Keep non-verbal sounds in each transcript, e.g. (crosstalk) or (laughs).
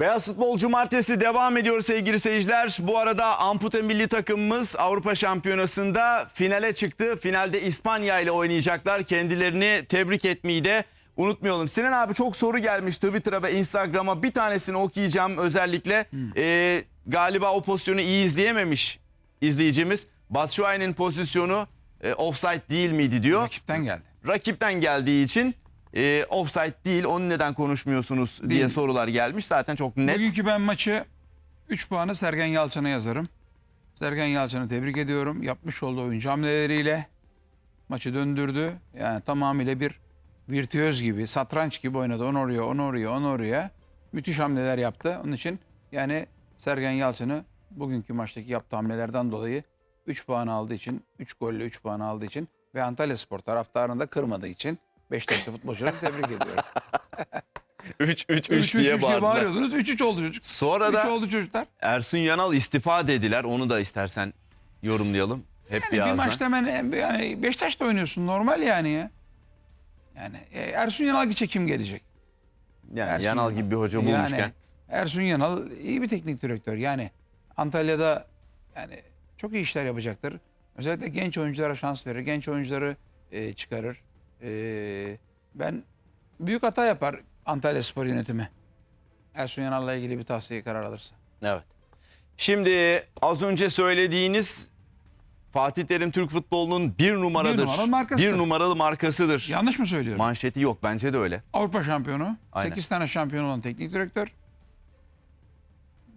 Beyaz Futbol Cumartesi devam ediyor sevgili seyirciler. Bu arada ampute milli takımımız Avrupa Şampiyonası'nda finale çıktı. Finalde İspanya ile oynayacaklar. Kendilerini tebrik etmeyi de unutmayalım. Sinan abi çok soru gelmiş Twitter'a ve Instagram'a. Bir tanesini okuyacağım özellikle. Ee, galiba o pozisyonu iyi izleyememiş izleyicimiz. Batshuayi'nin pozisyonu e, offside değil miydi diyor Rakipten geldi. rakipten geldiği için e, offside değil onu neden konuşmuyorsunuz diye Değil. sorular gelmiş. Zaten çok net. Bugünkü ben maçı 3 puanı Sergen Yalçın'a yazarım. Sergen Yalçın'ı tebrik ediyorum. Yapmış olduğu oyuncu hamleleriyle maçı döndürdü. Yani tamamıyla bir virtüöz gibi, satranç gibi oynadı. Onu oraya, onu oraya, onu oraya. Müthiş hamleler yaptı. Onun için yani Sergen Yalçın'ı bugünkü maçtaki yaptığı hamlelerden dolayı 3 puan aldığı için, 3 golle 3 puan aldığı için ve Antalya Spor taraftarını da kırmadığı için Beşiktaşlı futbolcuları tebrik ediyorum. 3 3 3 3 3 diye bağırdılar. bağırıyordunuz. 3 3 oldu çocuk. Sonra 3 da oldu çocuklar. Ersun Yanal istifa dediler. Onu da istersen yorumlayalım. Hep Yani bir ağızdan. maçta hemen yani Beşiktaş'ta oynuyorsun normal yani ya. Yani e, Ersun Yanal gidecek kim gelecek? yani Ersun Yanal Yanal. gibi bir hoca bulmuşken. Yani Ersun Yanal iyi bir teknik direktör. Yani Antalya'da yani çok iyi işler yapacaktır. Özellikle genç oyunculara şans verir. Genç oyuncuları e, çıkarır. E, ben büyük hata yapar Antalya Spor yönetimi. Ersun Yanal'la ilgili bir tavsiye karar alırsa. Evet. Şimdi az önce söylediğiniz Fatih Terim Türk futbolunun bir numaradır. numaralı markasıdır. Bir numaralı markasıdır. Yanlış mı söylüyorum? Manşeti yok bence de öyle. Avrupa şampiyonu. Aynen. 8 tane şampiyon olan teknik direktör.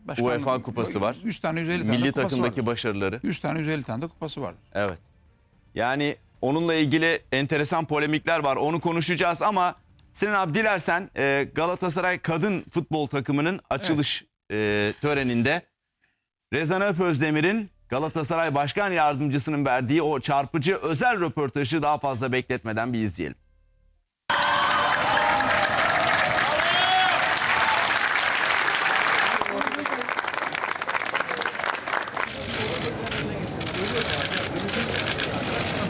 Başkanlık- UEFA kupası var. 100 tane 150 tane Milli kupası takımdaki vardır. başarıları. 100 tane 150 tane de kupası vardır. Evet. Yani onunla ilgili enteresan polemikler var. Onu konuşacağız ama Sinan abi dilersen e, Galatasaray kadın futbol takımının açılış e, töreninde Rezan Öpözdemir'in Galatasaray Başkan Yardımcısının verdiği o çarpıcı özel röportajı daha fazla bekletmeden bir izleyelim.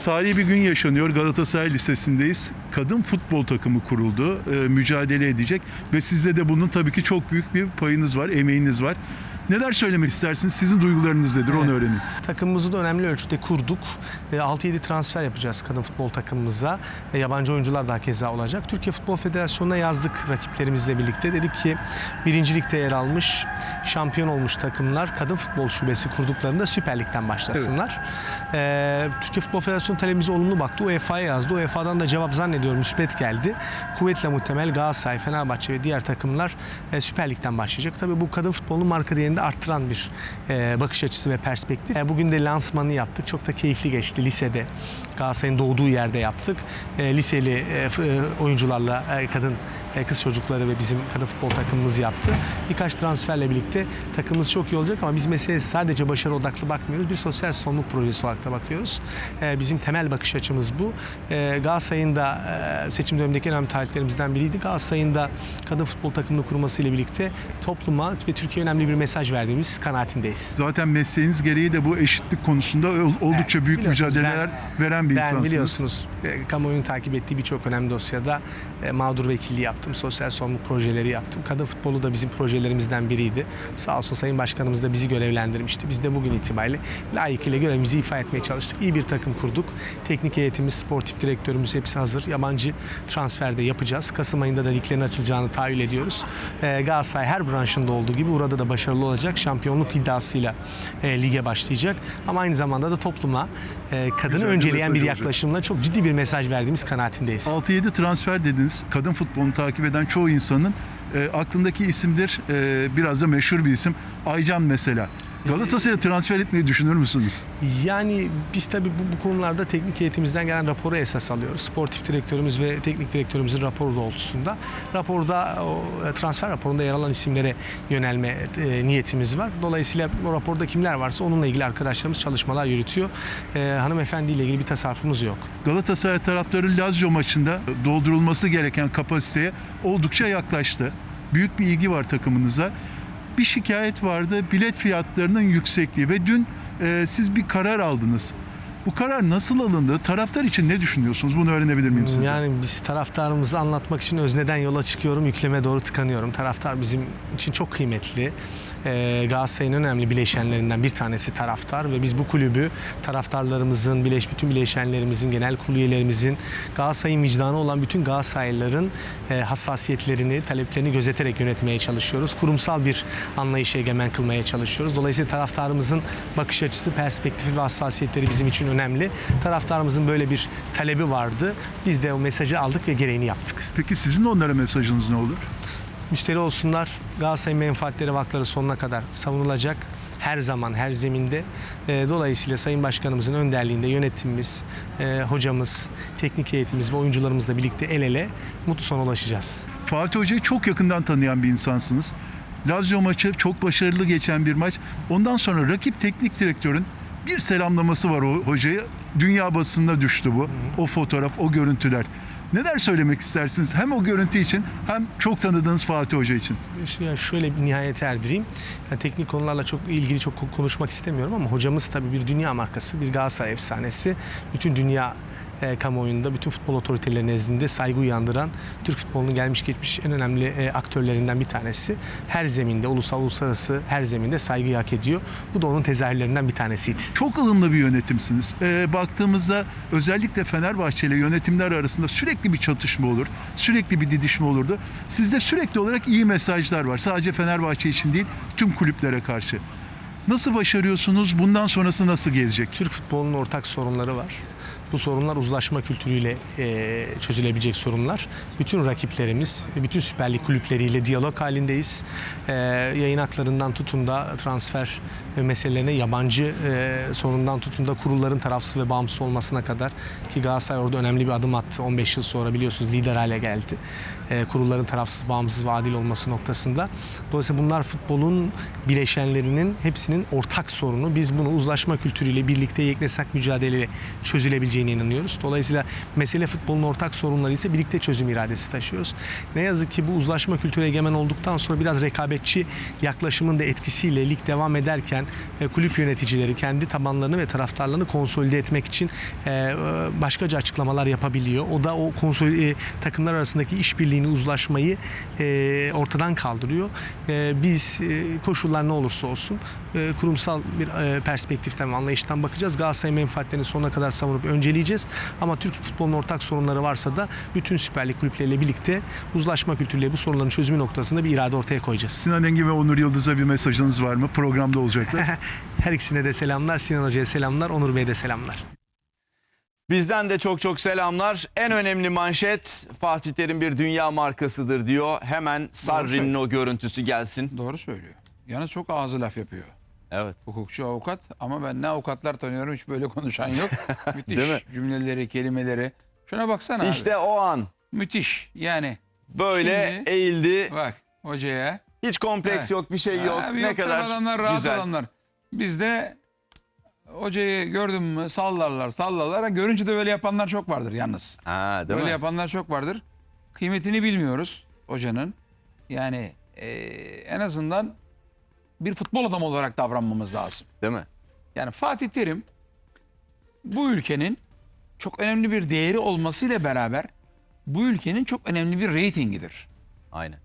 Tarihi bir gün yaşanıyor. Galatasaray Lisesi'ndeyiz. Kadın futbol takımı kuruldu. Ee, mücadele edecek ve sizde de bunun tabii ki çok büyük bir payınız var, emeğiniz var. Neler söylemek istersiniz? Sizin duygularınız nedir? Onu Evet. öğrenin. Takımımızı da önemli ölçüde kurduk. E, 6-7 transfer yapacağız kadın futbol takımımıza. E, Yabancı oyuncular da keza olacak. Türkiye Futbol Federasyonu'na yazdık rakiplerimizle birlikte. Dedik ki birincilikte yer almış, şampiyon olmuş takımlar kadın futbol şubesi kurduklarında Süper Lig'den başlasınlar. E, Türkiye Futbol Federasyonu talebimize olumlu baktı. UEFA'ya yazdı. UEFA'dan da cevap zannediyorum müspet geldi. Kuvvetle muhtemel Galatasaray, Fenerbahçe ve diğer takımlar e, Süper Lig'den başlayacak. Tabii bu kadın futbolunun marka değerini de arttıran bir e, bakış açısı ve perspektif. E, bugün de lansmanı yaptık. Çok da keyifli geçti lisede. Galatasaray'ın doğduğu yerde yaptık. E, liseli e, e, oyuncularla e, kadın kız çocukları ve bizim kadın futbol takımımız yaptı. Birkaç transferle birlikte takımımız çok iyi olacak ama biz meseleye sadece başarı odaklı bakmıyoruz. Bir sosyal sorumluluk projesi olarak da bakıyoruz. E, bizim temel bakış açımız bu. E, Galatasaray'ın da e, seçim dönemindeki en önemli taahhütlerimizden biriydi. Galatasaray'ın da kadın futbol takımını kurmasıyla birlikte topluma ve Türkiye'ye önemli bir mesaj verdiğimiz kanaatindeyiz. Zaten mesleğiniz gereği de bu eşitlik konusunda ol- oldukça büyük biliyorsunuz mücadeleler veren bir Ben insansınız. biliyorsunuz e, kamuoyunun takip ettiği birçok önemli dosyada e, mağdur vekilliği yaptım. Sosyal sorumluluk projeleri yaptım. Kadın futbolu da bizim projelerimizden biriydi. Sağ olsun Sayın Başkanımız da bizi görevlendirmişti. Biz de bugün itibariyle layıkıyla görevimizi ifa etmeye çalıştık. İyi bir takım kurduk. Teknik heyetimiz, sportif direktörümüz hepsi hazır. Yabancı transferde yapacağız. Kasım ayında da liglerin açılacağını tahayyül ediyoruz. E, Galatasaray her branşında olduğu gibi burada da başarılı olacak. Şampiyonluk iddiasıyla e, lige başlayacak. Ama aynı zamanda da topluma e, kadını Güzel önceleyen bir mesaj olacak. yaklaşımla çok ciddi bir mesaj verdiğimiz kanaatindeyiz. 6-7 transfer dediniz. Kadın futbolunu takip eden çoğu insanın e, aklındaki isimdir. E, biraz da meşhur bir isim. Aycan mesela. Galatasaray'a transfer etmeyi düşünür müsünüz? Yani biz tabii bu, bu konularda teknik heyetimizden gelen raporu esas alıyoruz. Sportif direktörümüz ve teknik direktörümüzün raporu doğrultusunda. Raporda o e, transfer raporunda yer alan isimlere yönelme e, niyetimiz var. Dolayısıyla o raporda kimler varsa onunla ilgili arkadaşlarımız çalışmalar yürütüyor. E, hanımefendiyle ilgili bir tasarrufumuz yok. Galatasaray taraftarı Lazio maçında doldurulması gereken kapasiteye oldukça yaklaştı. Büyük bir ilgi var takımınıza. Bir şikayet vardı bilet fiyatlarının yüksekliği ve dün e, siz bir karar aldınız. Bu karar nasıl alındı? Taraftar için ne düşünüyorsunuz? Bunu öğrenebilir miyim sizden? Yani biz taraftarımızı anlatmak için özneden yola çıkıyorum, yükleme doğru tıkanıyorum. Taraftar bizim için çok kıymetli. Ee, Galatasaray'ın önemli bileşenlerinden bir tanesi taraftar ve biz bu kulübü taraftarlarımızın, bileş, bütün bileşenlerimizin, genel kurulu üyelerimizin, Galatasaray'ın vicdanı olan bütün Galatasaraylıların e, hassasiyetlerini, taleplerini gözeterek yönetmeye çalışıyoruz. Kurumsal bir anlayışı egemen kılmaya çalışıyoruz. Dolayısıyla taraftarımızın bakış açısı, perspektifi ve hassasiyetleri bizim için önemli. Taraftarımızın böyle bir talebi vardı. Biz de o mesajı aldık ve gereğini yaptık. Peki sizin onlara mesajınız ne olur? Müşteri olsunlar. Galatasaray'ın menfaatleri ve hakları sonuna kadar savunulacak. Her zaman, her zeminde. E, Dolayısıyla Sayın Başkanımızın önderliğinde yönetimimiz, e, hocamız, teknik heyetimiz ve oyuncularımızla birlikte el ele mutlu sona ulaşacağız. Fatih Hoca'yı çok yakından tanıyan bir insansınız. Lazio maçı çok başarılı geçen bir maç. Ondan sonra rakip teknik direktörün bir selamlaması var o hocayı. Dünya basınına düştü bu. O fotoğraf, o görüntüler. Neler söylemek istersiniz? Hem o görüntü için hem çok tanıdığınız Fatih Hoca için. Yani şöyle bir nihayete erdireyim. Yani teknik konularla çok ilgili çok konuşmak istemiyorum ama hocamız tabii bir dünya markası, bir Galatasaray efsanesi. Bütün dünya e, kamuoyunda, bütün futbol otoriteleri nezdinde saygı uyandıran Türk futbolunun gelmiş geçmiş en önemli e, aktörlerinden bir tanesi. Her zeminde, ulusal uluslararası her zeminde saygıyı hak ediyor. Bu da onun tezahürlerinden bir tanesiydi. Çok ılımlı bir yönetimsiniz. Ee, baktığımızda özellikle Fenerbahçe ile yönetimler arasında sürekli bir çatışma olur. Sürekli bir didişme olurdu. Sizde sürekli olarak iyi mesajlar var. Sadece Fenerbahçe için değil, tüm kulüplere karşı. Nasıl başarıyorsunuz? Bundan sonrası nasıl gelecek? Türk futbolunun ortak sorunları var. Bu sorunlar uzlaşma kültürüyle e, çözülebilecek sorunlar. Bütün rakiplerimiz, bütün Süper Lig kulüpleriyle diyalog halindeyiz. E, yayın haklarından tutun da transfer meselelerine, yabancı e, sorundan tutun da kurulların tarafsız ve bağımsız olmasına kadar ki Galatasaray orada önemli bir adım attı. 15 yıl sonra biliyorsunuz lider hale geldi. E, kurulların tarafsız, bağımsız ve adil olması noktasında. Dolayısıyla bunlar futbolun bileşenlerinin hepsinin ortak sorunu. Biz bunu uzlaşma kültürüyle birlikte yeknesak mücadeleyle çözülebileceğine inanıyoruz. Dolayısıyla mesele futbolun ortak sorunları ise birlikte çözüm iradesi taşıyoruz. Ne yazık ki bu uzlaşma kültürü egemen olduktan sonra biraz rekabetçi yaklaşımın da etkisiyle lig devam ederken e, kulüp yöneticileri kendi tabanlarını ve taraftarlarını konsolide etmek için e, e, başkaca açıklamalar yapabiliyor. O da o konsol takımlar arasındaki işbirliğini, uzlaşmayı e, ortadan kaldırıyor. E, biz e, koşullar ne olursa olsun e, kurumsal bir e, perspektiften ve anlayıştan bakacağız. Galatasaray menfaatlerini sonuna kadar savunup önceleyeceğiz. Ama Türk futbolunun ortak sorunları varsa da bütün Süper Lig kulüpleriyle birlikte uzlaşma kültürüyle bu sorunların çözümü noktasında bir irade ortaya koyacağız. Sinan Engin ve Onur Yıldız'a bir mesajınız var mı? Programda olacaklar. (laughs) Her ikisine de selamlar. Sinan Hoca'ya selamlar. Onur Bey'e de selamlar. Bizden de çok çok selamlar. En önemli manşet Fatih Terim bir dünya markasıdır diyor. Hemen Sarri'nin o görüntüsü gelsin. Doğru söylüyor. Yalnız çok ağzı laf yapıyor. Evet. Hukukçu avukat ama ben ne avukatlar tanıyorum hiç böyle (laughs) konuşan yok. (laughs) Müthiş Değil mi? cümleleri, kelimeleri. Şuna baksana abi. İşte o an Müthiş yani. böyle Şimdi- eğildi. Bak hocaya. Hiç kompleks Evet. yok, bir şey yok. Abi ne yok kadar adamlar rahat güzel. adamlar. Bizde hocayı gördüm mü sallarlar sallarlar. Görünce de böyle yapanlar çok vardır yalnız. Ha, değil Böyle mi? yapanlar çok vardır. Kıymetini bilmiyoruz hocanın. Yani eee, en azından bir futbol adamı olarak davranmamız lazım. Değil mi? Yani Fatih Terim bu ülkenin çok önemli bir değeri olmasıyla beraber bu ülkenin çok önemli bir reytingidir. Aynen.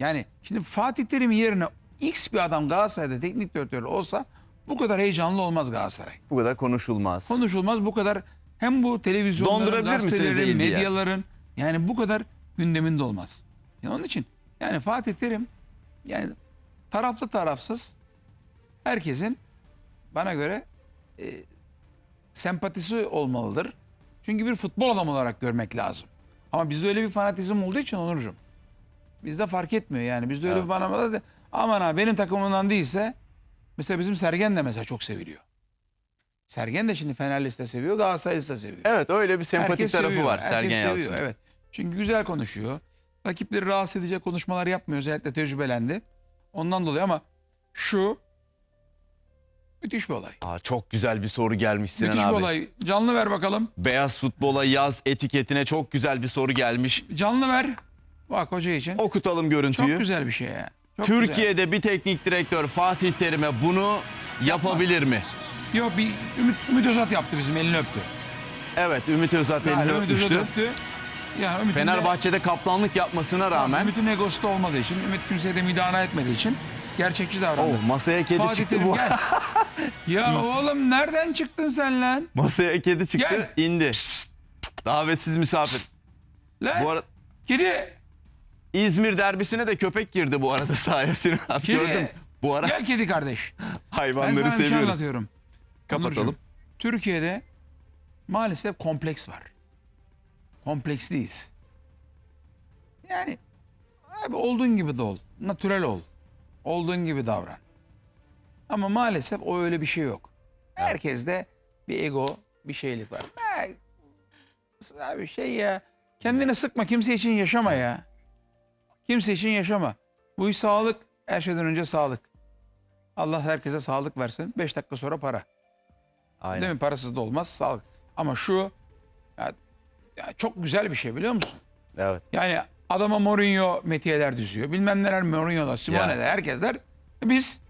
Yani şimdi Fatih Terim yerine X bir adam Galatasaray'da teknik direktör olsa bu kadar heyecanlı olmaz Galatasaray. Bu kadar konuşulmaz. Konuşulmaz bu kadar hem bu televizyonların, Dondurabilir misiniz gazetelerin, yer? medyaların yani bu kadar gündeminde olmaz. Yani onun için yani Fatih Terim yani taraflı tarafsız herkesin bana göre e, sempatisi olmalıdır. Çünkü bir futbol adamı olarak görmek lazım. Ama bizde öyle bir fanatizm olduğu için Onurcuğum. Bizde fark etmiyor yani. Bizde öyle bir fanatizm aman ha benim takımımdan değilse mesela bizim Sergen de mesela çok seviliyor. Sergen de şimdi Fenerlisi de seviyor, Galatasaraylısı da seviyor. Evet öyle bir sempatik Herkes tarafı seviyor, var herkes Sergen seviyor, Yalçın. Evet. Çünkü güzel konuşuyor. Rakipleri rahatsız edecek konuşmalar yapmıyor. Özellikle tecrübelendi. Ondan dolayı ama şu müthiş bir olay. Aa, çok güzel bir soru gelmiş Sinan müthiş abi. bir olay. Canlı ver bakalım. Beyaz futbola yaz etiketine çok güzel bir soru gelmiş. Canlı ver. Bak hoca için. Okutalım Çok görüntüyü. güzel bir şey ya. Çok güzel. Türkiye'de bir teknik direktör Fatih Terim'e bunu yapabilir mi? Yok bir Ümit, Ümit Özat yaptı bizim elini öptü. Evet Ümit Özat Yani elini Ümit Özat öptü. Yani Ümit'in de- Fenerbahçe'de kaptanlık yapmasına rağmen Ümit'in egosu da olmadığı için, Ümit kimseye de müdahale etmediği için gerçekçi davrandı. oh, masaya kedi Fatih çıktı Terim bu. gel. (laughs) ya oğlum nereden çıktın sen lan? masaya kedi çıktı Gel. indi. Davetsiz misafir. Lan Bu arada kedi. İzmir derbisine de köpek girdi bu arada (laughs) sahaya Sinan abi Kedi. gördün mü? Bu ara Gel kedi kardeş. Ben hayvanları sana bir şey seviyoruz. anlatıyorum. Kapatalım. Onurcuğum, Türkiye'de maalesef kompleks var. Kompleksliyiz. Yani abi olduğun gibi de ol. Natürel ol. Olduğun gibi davran. Ama maalesef o öyle bir şey yok. Herkeste bir ego, bir şeylik var. Ha, Abi şey ya kendini sıkma kimse için yaşama ya. Kimse için yaşama. Bu iş sağlık her şeyden önce sağlık. Allah herkese sağlık versin. 5 dakika sonra para. Aynen. Değil mi? Parasız da olmaz sağlık. Ama şu ya, ya çok güzel bir şey biliyor musun? Evet. Yani adama Mourinho metiyeler düzüyor. Bilmem neler Mourinho'lar, Simone'ler, herkesler. Biz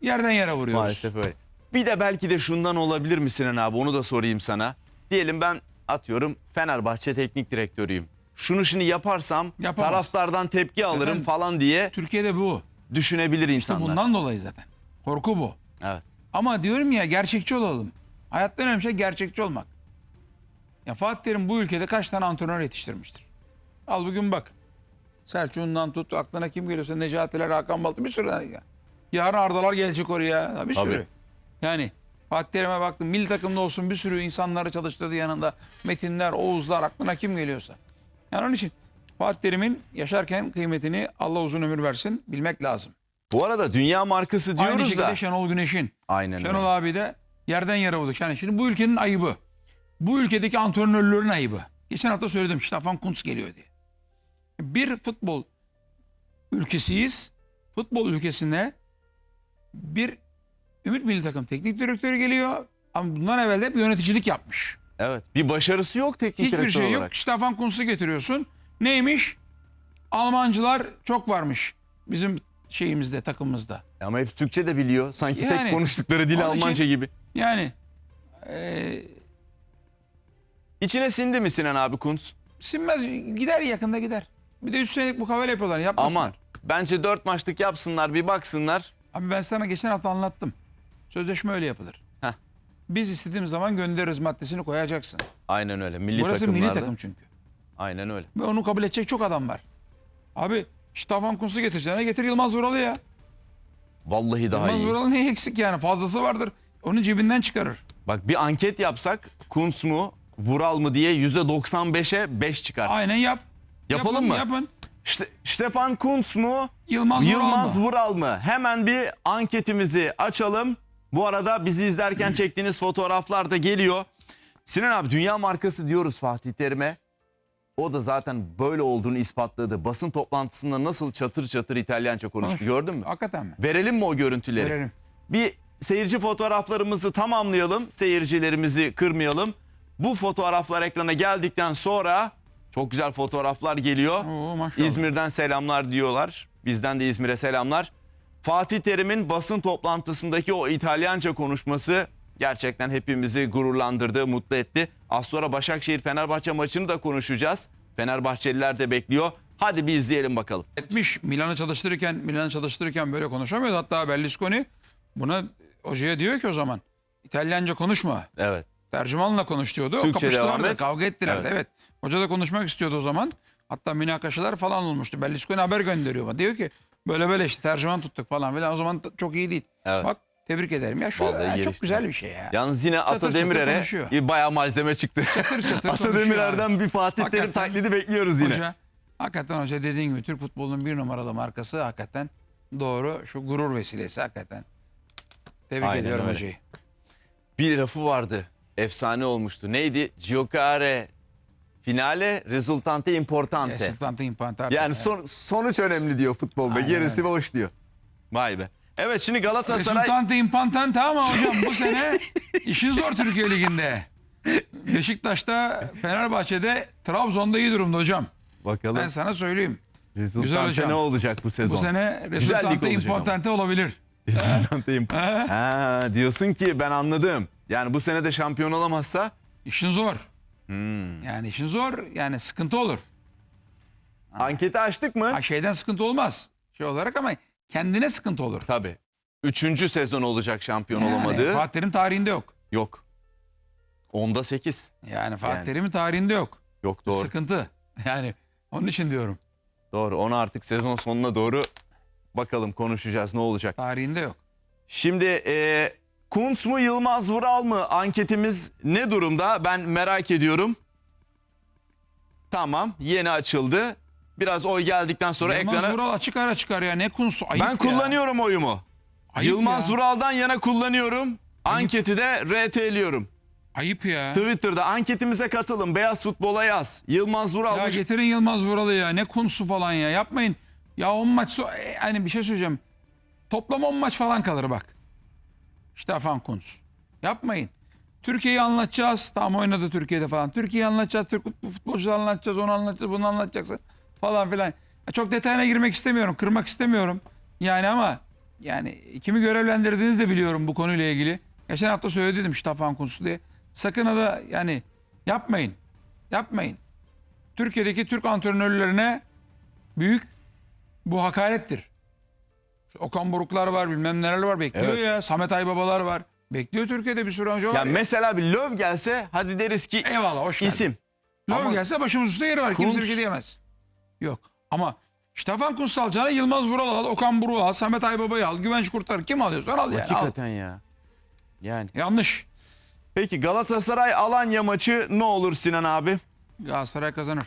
yerden yere vuruyoruz. Maalesef öyle. Bir de belki de şundan olabilir mi Sinan abi onu da sorayım sana. Diyelim ben atıyorum Fenerbahçe teknik direktörüyüm. Şunu şimdi yaparsam Yapamaz. taraftardan tepki alırım Zaten- falan diye Türkiye'de bu. düşünebilir İşte insanlar. bundan dolayı zaten. Korku bu. Evet. Ama diyorum ya gerçekçi olalım. Hayatta önemli şey gerçekçi olmak. Ya Fatih Terim bu ülkede kaç tane antrenör yetiştirmiştir? Al bugün bak. Selçuk'undan tut aklına kim geliyorsa Necatiler, Hakan Baltı bir sürü. Ya. Yarın Ardalar gelecek oraya. Bir Tabii. sürü. Yani Fatih Terim'e baktım. Milli takımda olsun bir sürü insanları çalıştırdı yanında. Metinler, Oğuzlar aklına kim geliyorsa. Yani onun için Fatih Terim'in yaşarken kıymetini Allah uzun ömür versin bilmek lazım. Bu arada dünya markası Aynı diyoruz şekilde da. Şenol Güneş'in. Aynen Şenol öyle. abi de yerden yere vurduk. Yani şimdi bu ülkenin ayıbı. Bu ülkedeki antrenörlerin ayıbı. Geçen hafta söyledim Stefan Kuntz geliyor diye. Bir futbol ülkesiyiz. Futbol ülkesine bir Ümit Milli Takım teknik direktörü geliyor. Ama bundan evvel de hep yöneticilik yapmış. Evet. Bir başarısı yok teknik Hiçbir direktör şey yok. olarak. Stefan Kuntz'u getiriyorsun. Neymiş? Almancılar çok varmış bizim şeyimizde, takımımızda. Ama hepsi Türkçe de biliyor. Sanki Yani, tek konuştukları dil onun için- Almanca gibi. Yani eee İçine sindi mi Sinan abi Kuntz? Sinmez gider yakında gider. Bir de 3 senelik mukavele yapıyorlar yapmasınlar. Aman. Bence dört maçlık yapsınlar bir baksınlar. Abi ben sana geçen hafta anlattım. Sözleşme öyle yapılır. Biz istediğimiz zaman göndeririz maddesini koyacaksın. Aynen öyle. Milli Burası milli takımlarda. takım çünkü. Aynen öyle. Ve onu kabul edecek çok adam var. Abi Stefan Kuntz'u getireceğine getir Yılmaz Vural'ı ya. Vallahi daha Yılmaz iyi. Vural ne eksik yani fazlası vardır. Onu cebinden çıkarır. Bak bir anket yapsak Kuntz mu Vural mı diye %95'e 5 çıkar. Aynen yap. Yapalım Yapın, mı? Yapın. İşte Stefan Kuntz mu Yılmaz, Yılmaz Vural mı? Vural mı? Hemen bir anketimizi açalım. Bu arada bizi izlerken çektiğiniz fotoğraflar da geliyor. Sinan abi dünya markası diyoruz Fatih Terim'e. O da zaten böyle olduğunu ispatladı. Basın toplantısında nasıl çatır çatır İtalyanca konuştu Konuş. gördün mü? Hakikaten mi? Verelim mi o görüntüleri? Verelim. Bir seyirci fotoğraflarımızı tamamlayalım. Seyircilerimizi kırmayalım. Bu fotoğraflar ekrana geldikten sonra çok güzel fotoğraflar geliyor. Oo maşallah. İzmir'den selamlar diyorlar. Bizden de İzmir'e selamlar. Fatih Terim'in basın toplantısındaki o İtalyanca konuşması gerçekten hepimizi gururlandırdı, mutlu etti. Az sonra Başakşehir Fenerbahçe maçını da konuşacağız. Fenerbahçeliler de bekliyor. Hadi bir izleyelim bakalım. etmiş. Milan'ı çalıştırırken Milan'ı çalıştırırken böyle konuşamıyordu. Hatta Berlusconi buna hocaya diyor ki o zaman İtalyanca konuşma. Evet. Tercümanla konuş diyordu. Türkçe devam et. kavga ettiler Evet. de evet. Hoca da konuşmak istiyordu o zaman. Hatta münakaşalar falan olmuştu. Berlusconi haber gönderiyor bana. Diyor ki böyle böyle işte tercüman tuttuk falan filan. O zaman çok iyi değil. Evet. Bak tebrik ederim. Ya şu Vallahi ya, çok güzel bir şey ya. Yalnız yine Çatır Ata çatır Demirer'e konuşuyor. bayağı malzeme çıktı. Çatır çatır Ata (laughs) konuşuyor Demirer'den bir Fatih Terim taklidi bekliyoruz yine. Hoca, hakikaten hoca dediğin gibi Türk futbolunun bir numaralı markası hakikaten doğru. Şu gurur vesilesi hakikaten. Tebrik Aynen ediyorum öyle. hocayı. Bir lafı vardı. Efsane olmuştu. Neydi? Giocare finale risultante importante. Sultan Impantarte. Yani son, sonuç önemli diyor futbolda. Aynen Gerisi öyle. boş diyor. Vay be. Evet şimdi Galatasaray Resultante impantante ama hocam bu sene işin zor Türkiye Ligi'nde. Beşiktaş'ta, Fenerbahçe'de, Trabzon'da iyi durumda hocam. bakalım Ben sana söyleyeyim. güzel resultante hocam. ne olacak bu sezon? Bu sene resultante olacak ama. impantante olabilir. İzlanda'yım. (laughs) ha, diyorsun ki ben anladım. Yani bu sene de şampiyon olamazsa İşin zor. Hmm. Yani işin zor. Yani sıkıntı olur. anketi açtık mı? Ha şeyden sıkıntı olmaz. Şey olarak ama kendine sıkıntı olur. Tabii. Üçüncü sezon olacak şampiyon Yani olamadığı. Fatih Terim tarihinde yok. Yok. Onda 8. Yani Fatih Yani. Terim'in tarihinde yok. Yok doğru. Sıkıntı. (laughs) Yani onun için diyorum. Doğru. Onu artık sezon sonuna doğru bakalım konuşacağız ne olacak. Tarihinde yok. Şimdi e, Kuntz mu Yılmaz Vural mı anketimiz ne durumda? Ben merak ediyorum. Tamam yeni açıldı. Biraz oy geldikten sonra Yılmaz ekrana... Vural açık ara çıkar ya. Ne konusu? Ayıp ben ya. kullanıyorum oyumu. Ayıp Yılmaz ya. Vural'dan yana kullanıyorum. Anketi de RT'liyorum. Ayıp ya. Twitter'da anketimize katılın. Beyaz futbola yaz. Yılmaz Vural Ya mı? getirin Yılmaz Vural'ı ya. Ne konusu falan ya. Yapmayın. Ya 10 maç so- e, hani bir şey söyleyeceğim. Toplam 10 maç falan kalır bak. Stefan Kuntz. Yapmayın. Türkiye'yi anlatacağız. Tamam oynadı Türkiye'de falan. Türkiye'yi anlatacağız. Türk futbolcuları anlatacağız. Onu anlatacağız. Bunu anlatacaksın. Falan filan. Çok detayına girmek istemiyorum. Kırmak istemiyorum. Yani ama yani kimi görevlendirdiğinizi de biliyorum bu konuyla ilgili. Geçen hafta söyledim Stefan Kuntz diye. Sakın ha da yani yapmayın. Yapmayın. Türkiye'deki Türk antrenörlerine büyük bu hakarettir. Okan Buruklar var bilmem neler var bekliyor Evet. ya. Samet Aybabalar var. Bekliyor Türkiye'de bir sürü hoca var. Ya mesela bir Löw gelse hadi deriz ki Eyvallah hoş geldin. isim. Löw Ama- gelse başımız üstte yeri var. Kimse Kuntz- bir şey diyemez. Yok. Ama Stefan Kuntz alacağına Yılmaz Vural al, Okan Buruk'u al, Samet Aybaba'yı al, Güvenç Kurtar. Kim alıyorsan al yani. Al. Hakikaten ya. Yani. Yanlış. Peki Galatasaray Alanya maçı ne olur Sinan abi? Galatasaray kazanır.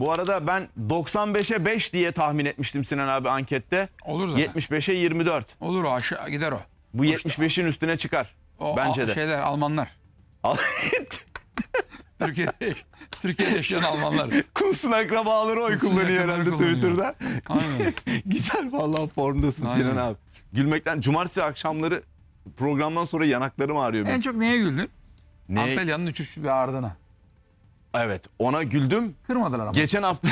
Bu arada ben 95'e 5 diye tahmin etmiştim Sinan abi ankette. Olur zaten. 75'e 24. Olur o aşağı gider o. Bu 75'in üstüne çıkar. o Bence de. Şeyler Almanlar. Al- (laughs) Türkiye'de, Türkiye'de yaşayan Almanlar. (laughs) Kunsun akrabaları oy kullanıyor akrabaları herhalde kullanıyor. Twitter'da. Aynen. (laughs) Güzel vallahi formdasın Aynen. Sinan abi. Gülmekten cumartesi akşamları programdan sonra yanaklarım ağrıyor benim. En çok neye güldün? Ne? Antalya'nın 3-3 bir ardına. Evet ona güldüm. Kırmadılar ama. Geçen hafta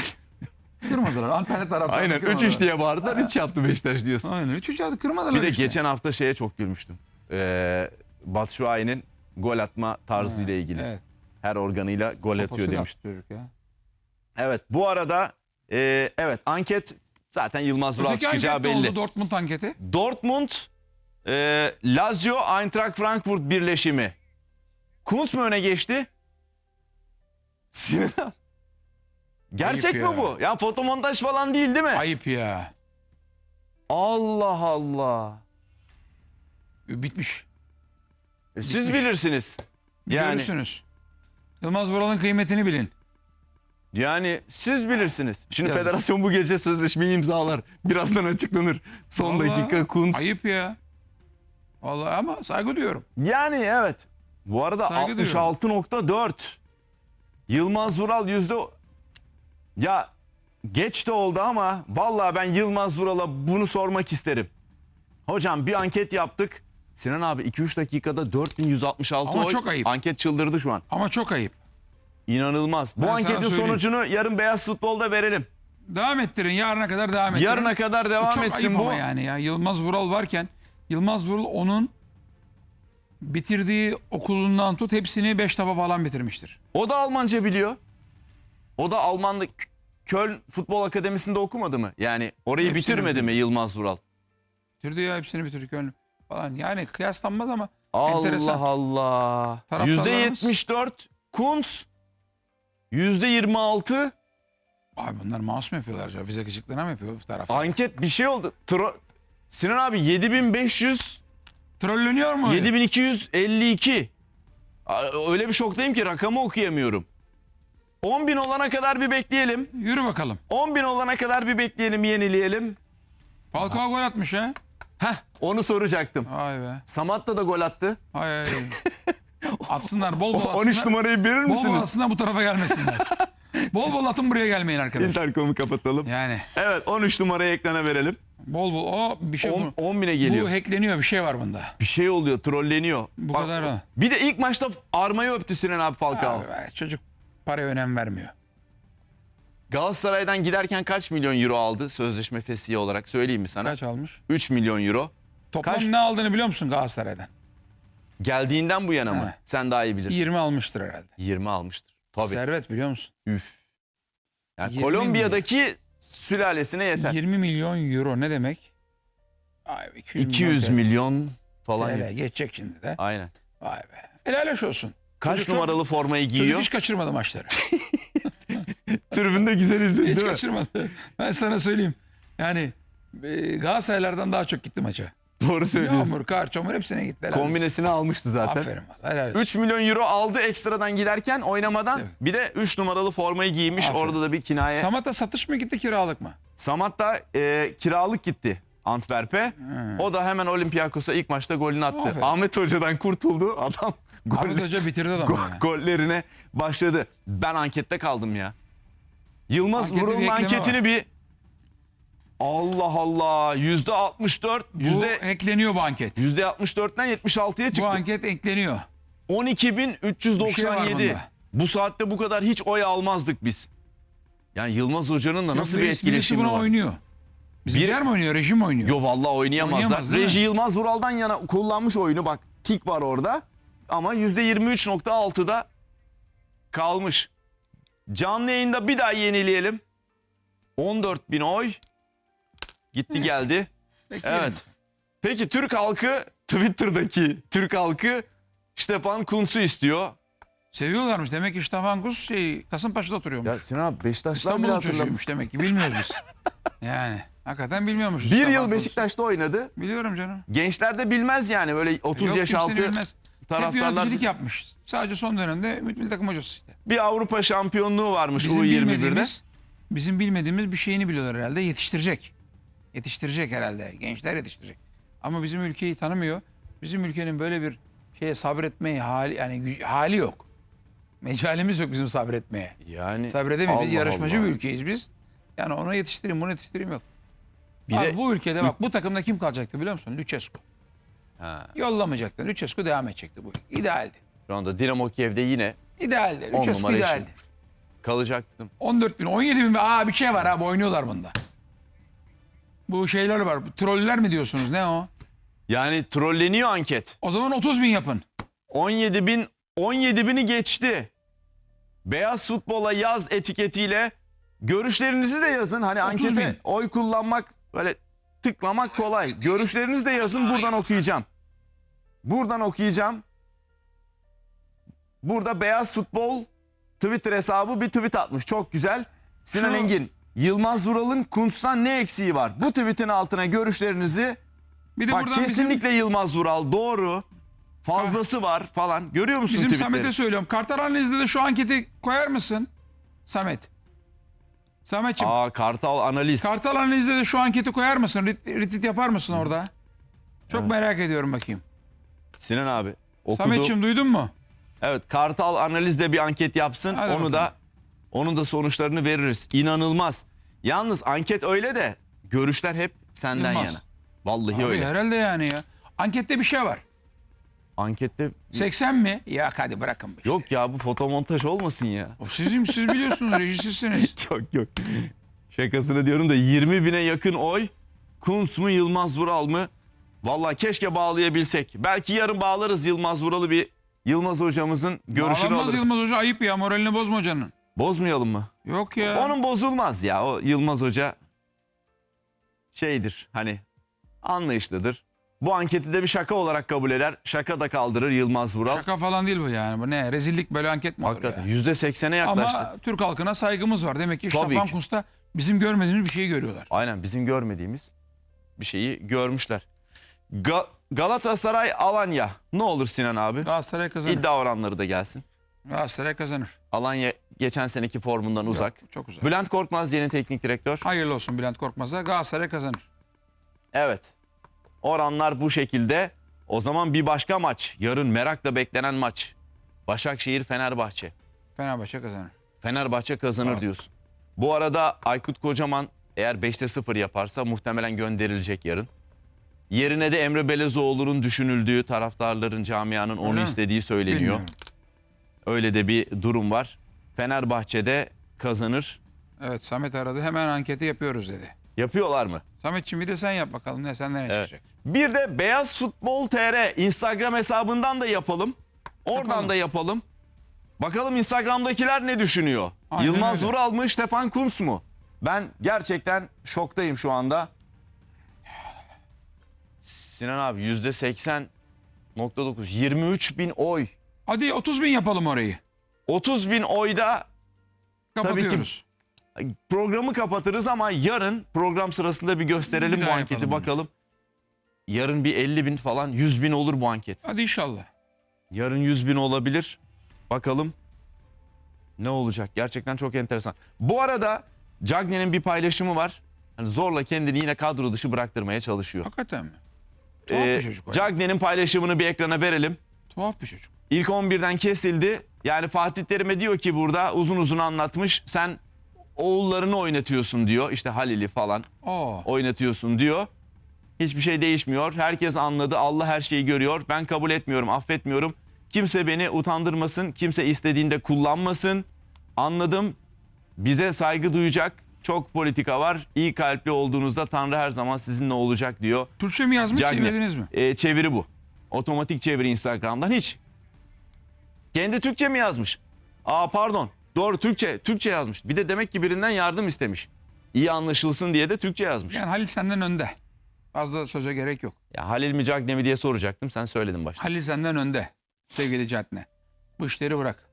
Kırmadılar. Antalya (laughs) taraftarı aynen 3-3 diye bağırdılar 3 yaptı Beşiktaş diyorsun. Aynen 3-3 yaptı kırmadılar Bir de işte. geçen hafta şeye çok gülmüştüm. Ee, Batshuayi'nin gol atma tarzıyla ilgili. Evet. Her organıyla gol atıyor Posuyla attı çocuk ya. Evet bu arada e, evet anket zaten Yılmaz Vural Öteki çıkacağı anket belli. oldu Dortmund anketi? Dortmund, e, Lazio, Eintracht Frankfurt birleşimi. Kuntz mu öne geçti? Sinan. Gerçek Ayıp mi ya. bu? Ya fotomontaj falan değil değil mi? Ayıp ya. Allah Allah. Bitmiş. E, Siz bilirsiniz. Yani Görürsünüz. Yılmaz Vural'ın kıymetini bilin. yani siz bilirsiniz. Şimdi Yazık. federasyon bu gece sözleşmeyi imzalar. Birazdan açıklanır. Son Vallahi dakika Kuntz. Ayıp ya. Vallahi ama saygı duyuyorum. Yani evet. Bu arada Saygı 66.4. Yılmaz Vural yüzde... Ya geç de oldu ama vallahi ben Yılmaz Vural'a bunu sormak isterim. Hocam bir anket yaptık. Sinan abi 2-3 dakikada 4166 Ama oy. çok ayıp. Anket çıldırdı şu an. Ama çok ayıp. İnanılmaz. Bu Ben sana anketin söyleyeyim. sonucunu yarın Beyaz Futbol'da verelim. Devam ettirin. Yarına kadar devam ettirin. Yarına kadar devam çok etsin ayıp bu. ama yani ya. Yılmaz Vural varken Yılmaz Vural onun bitirdiği okulundan tut hepsini 5 defa falan bitirmiştir. O da Almanca biliyor. O da Almanlı Köln Futbol Akademisi'nde okumadı mı? Yani orayı Hepsini bitirmedi mi bitirdi. Yılmaz Vural? Bitirdi ya hepsini bitirdi Köln falan. Yani kıyaslanmaz ama Allah enteresan. Allah. Taraftarlarımız- %74 Kuntz. %26 Abi bunlar masum yapıyorlar acaba. Bize gıcıklığına mı yapıyor bu taraftar? anket bir şey oldu. Tro- Sinan abi 7500 Trolleniyor mu? 7252. Aa, Öyle bir şoktayım ki rakamı okuyamıyorum. 10 bin olana kadar bir bekleyelim. Yürü bakalım. 10 bin olana kadar bir bekleyelim, yenileyelim. Falcao gol atmış ha. Heh, onu soracaktım. Vay be. Samatta da gol attı. Hay hay. (laughs) Atsınlar bol bol atsınlar. 13 numarayı verir Bol bol misiniz? atsınlar bu tarafa gelmesinler. (laughs) bol bol atın buraya gelmeyin arkadaş. Intercom'u kapatalım. Yani Evet 13 numarayı ekrana verelim. Bol bol o bir şey 10, bu. 10 bine geliyor. Bu hackleniyor bir şey var bunda. Bir şey oluyor, trolleniyor. Bu Bak, kadar ha. Bir de ilk maçta armayı öptü Sinan abi Falcao. Abi be, çocuk paraya önem vermiyor. Galatasaray'dan giderken kaç milyon euro aldı sözleşme fesihi olarak söyleyeyim mi sana? Kaç almış? 3 milyon euro. Toplam Kaç- ne aldığını biliyor musun Galatasaray'dan? Geldiğinden bu yana mı? He. Sen daha iyi bilirsin. 20 almıştır herhalde. 20 almıştır. Tabii. Servet biliyor musun? Üf. Yani 20 Kolombiya'daki sülalesine yeter. 20 milyon euro ne demek? Ay, 200, 200 milyon falan. TL geçecek şimdi de. Aynen. Vay be. Helal olsun. Kaç Çocuk çok- numaralı formayı Çocuk giyiyor? hiç kaçırmadı maçları. (laughs) Tribünde güzel izledi hiç değil mi? kaçırmadı. Ben sana söyleyeyim. Yani e, Galatasaraylardan daha çok gitti maça. (laughs) Doğru söylüyorsun. Yağmur, kar, çamur hepsine gitti. Helal olsun. Kombinesini almıştı zaten. Aferin valla. Helal olsun. 3 milyon euro aldı ekstradan giderken oynamadan. Tabii. Bir de 3 numaralı formayı giymiş. Aferin. Orada da bir kinaye. Samat'a satış mı gitti kiralık mı? Samat da e, kiralık gitti Antwerp'e. O da hemen Olympiakos'a ilk maçta golünü attı. Aferin. Ahmet Hoca'dan kurtuldu. Adam gol, Ahmet Hoca bitirdi adamı go- ya. gollerine başladı. Ben ankette kaldım ya. Yılmaz Ankette bir Vural'ın ekleme anketini bir Allah Allah yüzde 64 Bu yüzde ekleniyor bu anket. yüzde 64'ten 76'ya Bu çıktı. anket ekleniyor. 12.397. Bir şey var bunda. bu saatte bu kadar hiç oy almazdık biz. Yani Yılmaz Hoca'nın da nasıl bir birisi- etkileşimi birisi buna var? oynuyor. Bizimkiler mi oynuyor? Rejim mi oynuyor? Yo vallahi oynayamazlar. Oynayamaz, değil mi? Reji Yılmaz Vural'dan yana kullanmış oyunu bak. Tik var orada. Ama %23.6'da kalmış. Canlı yayında bir daha yenileyelim. 14 bin oy. Gitti geldi. Bekleyelim. Evet. Peki Türk halkı Twitter'daki Türk halkı Stefan Kuntz'u istiyor. Seviyorlarmış. Demek ki Stefan Kus şey, Kasımpaşa'da oturuyormuş. Ya Sinan abi Beşiktaşlar bile İstanbul'un çocuğuymuş demek ki. Bilmiyoruz biz. (laughs) yani. Hakikaten bilmiyormuşuz. Bir Stefan yıl Kutz'u. Beşiktaş'ta oynadı. Biliyorum canım. Gençler de bilmez yani böyle 30 Yok, yaş kimse altı bilmez. Hep taraftarlar. yöneticilik yapmış. Sadece son dönemde milli takım hocası işte. Bir Avrupa şampiyonluğu varmış Bizim U21'de. bilmediğimiz, bizim bilmediğimiz bir şeyini biliyorlar herhalde. Yetiştirecek. Yetiştirecek herhalde. Gençler yetiştirecek. Ama bizim ülkeyi tanımıyor. Bizim ülkenin böyle bir şeye sabretmeye hali yani hali yok. Mecalimiz yok bizim sabretmeye. Yani Sabredemeyiz. Biz yarışmacı Allah. bir ülkeyiz biz. Yani onu yetiştireyim, bunu yetiştireyim yok. Bir Abi de bu ülkede bak bu takımda kim kalacaktı biliyor musun? Lucescu. Ha. Yollamayacaktı. Lucescu devam edecekti bu. İdealdi. şu anda Dinamo Kiev'de yine İdealdi. Lucescu idealdi. kalacaktım. 14 bin, 17 bin. Aa bir şey var abi oynuyorlar bunda. Bu şeyler var. bu Troller mi diyorsunuz? Ne o? Yani trolleniyor anket. O zaman 30 bin yapın. 17 bin 17 bini geçti. Beyaz futbola yaz etiketiyle görüşlerinizi de yazın. Hani 30 ankete bin. oy kullanmak böyle tıklamak kolay. Görüşlerinizi de yazın buradan okuyacağım. Buradan okuyacağım. Burada Beyaz Futbol Twitter hesabı bir tweet atmış. Çok güzel. Sinan Şu- Engin, Yılmaz Vural'ın Kuntz'tan ne eksiği var? Bu tweetin altına görüşlerinizi Bir de Bak buradan kesinlikle Yılmaz Vural doğru. Fazlası var falan. Görüyor musun bizim, bizim tweetleri? Samet'e söylüyorum. Kartal analizde de şu anketi koyar mısın? Samet. Samet'ciğim. Aa Kartal analiz. Kartal analizde de şu anketi koyar mısın? Ret- Retweet yapar mısın orada? Çok merak ediyorum bakayım. Sinan abi okudu. Samet'ciğim duydun mu? Evet Kartal analizde bir anket yapsın. Hadi onu bakalım. da onun da sonuçlarını veririz. İnanılmaz. Yalnız anket öyle de görüşler hep senden Yılmaz. yana. Vallahi Abi öyle. herhalde yani ya. Ankette bir şey var. Ankette 80 mi? Ya hadi bırakın bu işi. yok ya bu fotomontaj olmasın ya. O sizin, siz biliyorsunuz (laughs) rejisisiniz. yok yok. Şakasını diyorum da 20 bine yakın oy. Kuntz mu Yılmaz Vural mı? Vallahi keşke bağlayabilsek. Belki yarın bağlarız Yılmaz Vural'ı bir Yılmaz hocamızın görüşünü Bağlanmaz alırız. Yılmaz Hoca ayıp ya moralini bozma hocanın. Bozmayalım mı? Yok ya. Onun bozulmaz ya. O Yılmaz Hoca şeydir hani anlayışlıdır. Bu anketi de bir şaka olarak kabul eder. Şaka da kaldırır Yılmaz Vural. Şaka falan değil bu yani. Bu ne? Rezillik böyle anket mi olur Hakikaten ya? %80'e yaklaştı. Ama Türk halkına saygımız var. Demek ki Tabii ki. Kuntz'ta bizim görmediğimiz bir şeyi görüyorlar. Aynen bizim görmediğimiz bir şeyi görmüşler. Ga- Galatasaray Alanya. Ne olur Sinan abi? Galatasaray kazanır. İddia oranları da gelsin. Galatasaray kazanır. Alanya geçen seneki formundan uzak. Yok, çok uzak. Bülent Korkmaz yeni teknik direktör. Hayırlı olsun Bülent Korkmaz'a. Galatasaray kazanır. Evet. Oranlar bu şekilde. O zaman bir başka maç. Yarın merakla beklenen maç. Başakşehir Fenerbahçe. Fenerbahçe kazanır. Fenerbahçe kazanır Tamam. diyorsun. Bu arada Aykut Kocaman eğer 5'te 0 yaparsa muhtemelen gönderilecek yarın. Yerine de Emre Belezoğlu'nun düşünüldüğü taraftarların camianın onu Öyle istediği söyleniyor. Bilmiyorum. Öyle de bir durum var. Fenerbahçe'de kazanır. Evet Samet aradı. Hemen anketi yapıyoruz dedi. Yapıyorlar mı? Sametçiğim bir de sen yap bakalım ne senden ne çıkacak. Bir de Beyaz Futbol TR Instagram hesabından da yapalım. Oradan Yapalım. da yapalım. Bakalım Instagram'dakiler ne düşünüyor? Aynen Yılmaz öyle. Vural mı, Stefan Kuntz mu? Ben gerçekten şoktayım şu anda. Sinan abi yüzde 80.9 23 bin oy. Hadi 30 bin yapalım orayı. 30 bin oyda Kapatıyoruz. programı kapatırız ama yarın program sırasında bir gösterelim Bir bu daha anketi yapalım bakalım. Yarın bir 50 bin falan 100 bin olur bu anket. Hadi inşallah. Yarın 100 bin olabilir. Bakalım ne olacak? Gerçekten çok enteresan. Bu arada Cagney'in bir paylaşımı var. Hani zorla kendini yine kadro dışı bıraktırmaya çalışıyor. Hakikaten mi? Tuhaf Ee, bir çocuk. o ya. Cagney'in paylaşımını bir ekrana verelim. Tuhaf bir çocuk. İlk 11'den kesildi. Yani Fatih Terim'e diyor ki burada uzun uzun anlatmış. Sen oğullarını oynatıyorsun diyor. İşte Halil'i falan Aa, oynatıyorsun diyor. Hiçbir şey değişmiyor. Herkes anladı. Allah her şeyi görüyor. Ben kabul etmiyorum, affetmiyorum. Kimse beni utandırmasın. Kimse istediğinde kullanmasın. Anladım. Bize saygı duyacak. Çok politika var. İyi kalpli olduğunuzda Tanrı her zaman sizinle olacak diyor. Türkçe mi yazmış Cagney. çevirdiniz mi? Ee, çeviri bu. Otomatik çeviri Instagram'dan hiç. Kendi Türkçe mi yazmış? Aa pardon. Doğru Türkçe. Türkçe yazmış. Bir de demek ki birinden yardım istemiş. İyi anlaşılsın diye de Türkçe yazmış. Yani Halil senden önde. Fazla söze gerek yok. Ya Halil mi Cagney mi diye soracaktım. Sen söyledin başta. Halil senden önde sevgili Cadne. Bu işleri bırak.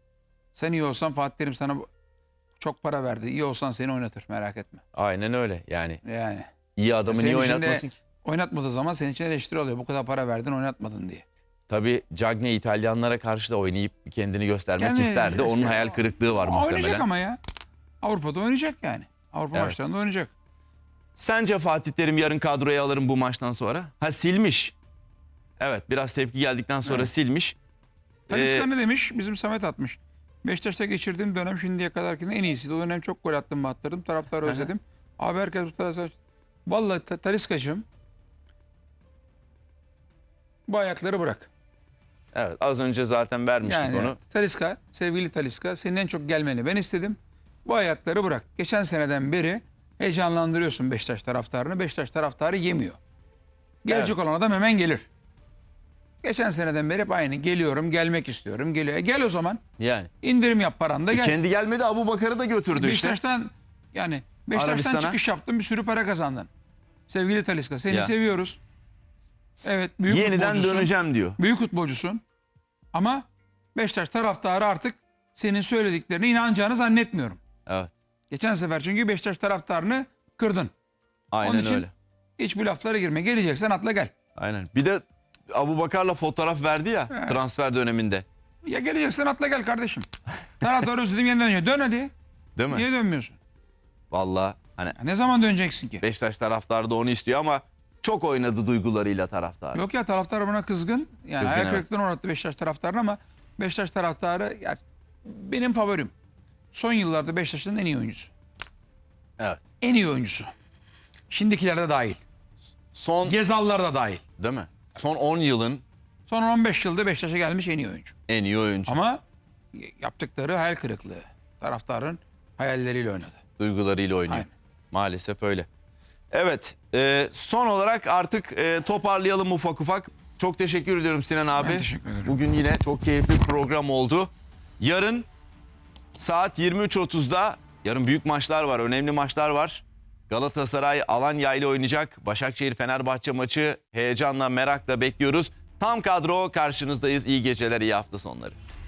Sen iyi olsan Fatih Terim sana çok para verdi. İyi olsan seni oynatır merak etme. Aynen öyle. Yani Yani. iyi adamı niye için de oynatmasın ki? Oynatmadığı zaman senin için eleştiri oluyor. Bu kadar para verdin oynatmadın diye. Tabii Cagney İtalyanlara karşı da oynayıp kendini göstermek Kendi- isterdi. Onun işte- hayal kırıklığı var Ama oynayacak muhtemelen. ama ya. Avrupa'da oynayacak yani. Avrupa Evet. maçlarında oynayacak. Sence Fatih Terim yarın kadroya alırım bu maçtan sonra? Ha silmiş. Evet biraz tepki geldikten sonra Evet. silmiş. Talisca Ee, ne demiş? Bizim Samet atmış. Beşiktaş'ta geçirdiğim dönem şimdiye kadarki en iyisiydi. O dönem çok gol attım mı attırdım. Taraftarı özledim. Abi herkes bu taraftar... Vallahi Ta- Talisca'cığım bu ayakları bırak. Evet az önce zaten vermiştik Yani onu. Talisca, sevgili Talisca senin en çok gelmeni ben istedim. Bu ayakları bırak. Geçen seneden beri heyecanlandırıyorsun Beşiktaş taraftarını. Beşiktaş taraftarı yemiyor. Gelecek olan adam hemen gelir. Geçen seneden beri hep aynı. Geliyorum, gelmek istiyorum. Geliyor. E gel o zaman. Yani. İndirim yap paran da gel. Kendi gelmedi Abu Bakar'ı da götürdü işte. Beşiktaş'tan yani Beşiktaş'tan çıkış yaptın bir sürü para kazandın. Sevgili Talisca seni Ya. seviyoruz. Evet büyük Yeniden futbolcusun. döneceğim diyor. Büyük futbolcusun. Ama Beşiktaş taraftarı artık senin söylediklerine inanacağını zannetmiyorum. Evet. Geçen sefer çünkü Beşiktaş taraftarını kırdın. Aynen Onun için öyle. hiç bu laflara girme. Geleceksen atla gel. Aynen. Bir de Abu Bakar'la fotoğraf verdi ya transfer döneminde. Ya geleceksen atla gel kardeşim. Taraftarı özledim yeniden dönüyor. Dön hadi. Değil mi? Niye dönmüyorsun? Vallahi hani Ya ne zaman döneceksin ki? Beşiktaş taraftarı da onu istiyor ama çok oynadı duygularıyla taraftar. Yok ya taraftar buna kızgın. Yani Kızgın, hayal evet. kırıklığına uğrattı Beşiktaş taraftarını ama Beşiktaş taraftarı yani benim favorim. Son yıllarda Beşiktaş'ın en iyi oyuncusu. Evet. En iyi oyuncusu. Şimdikiler de dahil. Son Gezallar da dahil. değil mi? Son 10 yılın Son 15 yılda Beşiktaş'a gelmiş en iyi oyuncu. en iyi oyuncu. Ama yaptıkları hayal kırıklığı. Taraftarın hayalleriyle oynadı. duygularıyla oynuyor. Aynen. Maalesef öyle. Evet, e, son olarak artık e, toparlayalım ufak ufak. Çok teşekkür ediyorum Sinan abi. Ben teşekkür ederim. Bugün yine çok keyifli bir program oldu. Yarın saat 23.30'da yarın büyük maçlar var, önemli maçlar var. Galatasaray Alanya ile oynayacak. Başakşehir Fenerbahçe maçı heyecanla, merakla bekliyoruz. Tam kadro karşınızdayız. İyi geceler, iyi hafta sonları.